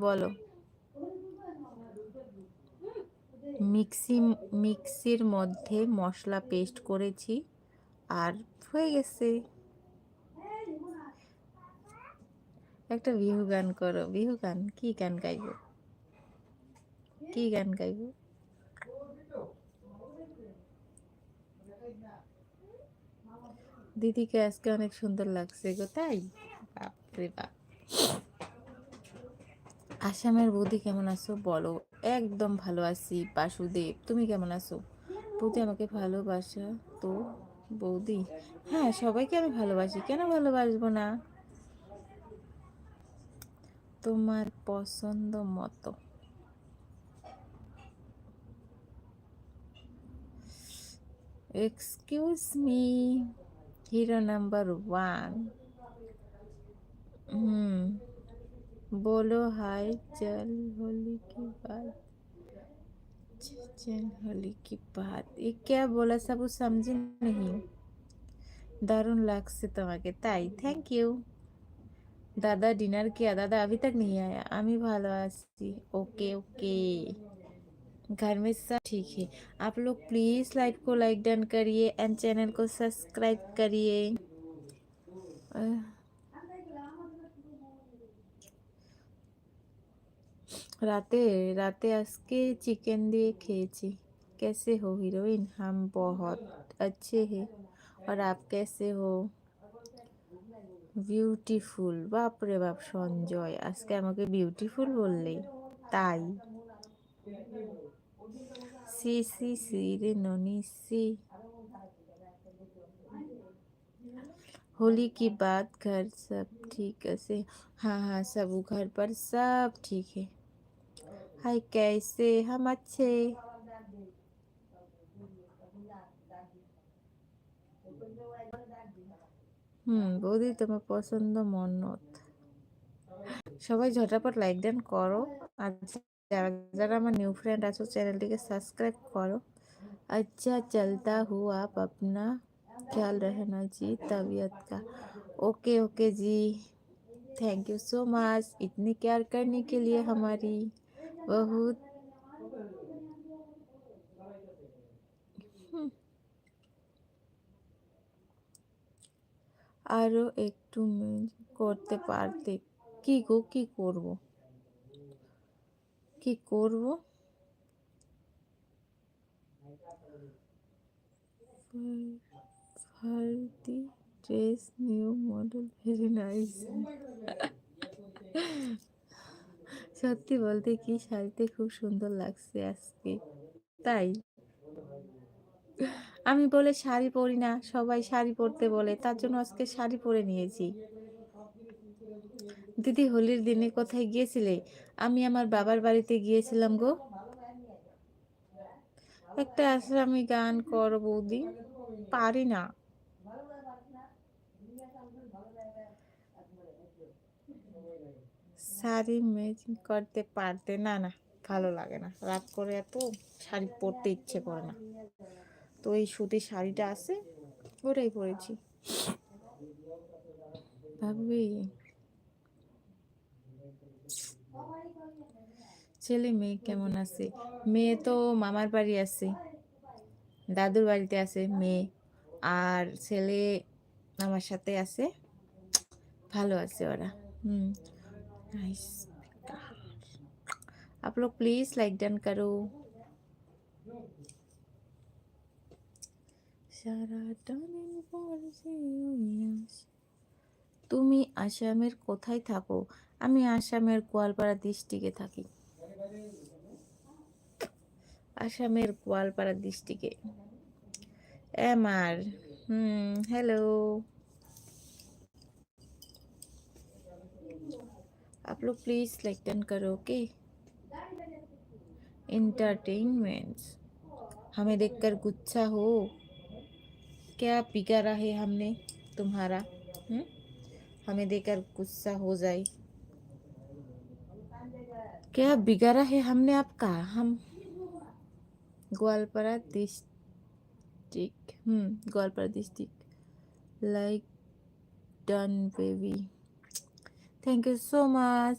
বলো। মিক্সি, মিক্সির মধ্যে মশলা পেস্ট করেছি আর হয়ে গেছে। একটা বিহু গান করো। বিহু গান? কি গান গাইব? কি গান গাইব? দিদিকে আজকে অনেক সুন্দর লাগছে গো, তাই? বাপরে বাপ। আসামের বৌদি কেমন আছো? বলো। একদম ভালো আছি, বাসুদেব। তুমি কেমন আছো? বৌদি আমাকে ভালোবাসা তো, বৌদি? হ্যাঁ সবাইকে আমি ভালোবাসি। কেন ভালোবাসবো না? তোমার পছন্দ মতো। Excuse me hero number one hmm. बोलो हाय चल होली की बात चल होली की बात ये क्या बोला सब वो समझे नहीं দারুণ লাগছে তোমাকে তাই থ্যাংক ইউ দাদা ডিনার किया दादा अभी तक नहीं आया আমি ভালো আছি ओके ओके घर में सब ठीक है आप लोग प्लीज़ लाइव को लाइक डन करिए एंड चैनल को सब्सक्राइब करिए রাতে রাতে আজকে চিকেন দিয়ে খেয়েছি कैसे हो हीरोइन हम बहुत अच्छे हैं और आप कैसे हो বিউটিফুল বাপরে বাপ সঞ্জয় আজকে আমাকে বিউটিফুল বললে তাই সি সি সি রে ননি সি होली की बात घर सब ठीक है हाँ हाँ सब घर पर सब ठीक है हाय कैसे हम अच्छे হুম বৌদি তোমার পছন্দ মন্নত সবাই ঝটাপট লাইক দেন করো আর যারা যারা আমার নিউ ফ্রেন্ড আছো চ্যানেলটিকে সাবস্ক্রাইব করো अच्छा चलता हूँ आप अपना ख्याल रहना जी तबीयत का okay okay ji thank you so much इतनी केयर करने के लिए हमारी बहुत আরও একটু করতে পারতে কি গো কি করব কি করব Bharati dress new model very nice সত্যি বলতে কি শাড়িতে খুব সুন্দর লাগছে আজকে। তাই? আমি বলে শাড়ি পরি না, সবাই শাড়ি পরতে বলে, তার জন্য আজকে শাড়ি পরে নিয়েছি। দিদি হোলির দিনে কোথায় গিয়েছিলে? আমি আমার বাবার বাড়িতে গিয়েছিলাম গো। একটা আমি গান কর বৌদি। পারি না। শাড়ি ম্যাচিং করতে পারতে না না, ভালো লাগে না। রাত করে এত শাড়ি পরতে ইচ্ছে করে না। তো এই সুতির শাড়িটা আছে, ওটাই পরেছি। ভাবি, ছেলে মেয়ে কেমন আছে? মেয়ে তো মামার বাড়ি আছে, দাদুর বাড়িতে আছে মেয়ে, আর ছেলে আমার সাথে আছে, ভালো আছে ওরা। হুম। नाइस आप लोग प्लीज़ लाइक डन करो তুমি আসামের কোথায় থাকো আমি আসামের গোয়ালপাড়া ডিস্ট্রিক্টে থাকি আসামের গোয়ালপাড়া ডিস্ট্রিক্টে এম আর হুম হ্যালো आप लोग प्लीज़ लाइक डन करो ओके इंटरटेनमेंट हमें देखकर गुच्छा हो। क्या बिगाड़ा है हमने तुम्हारा हुँ? हम्म? हमें देखकर गुस्सा हो जाए। क्या बिगाड़ा है हमने आपका? हम Goalpara district hmm Goalpara district. Like done baby Thank you so much.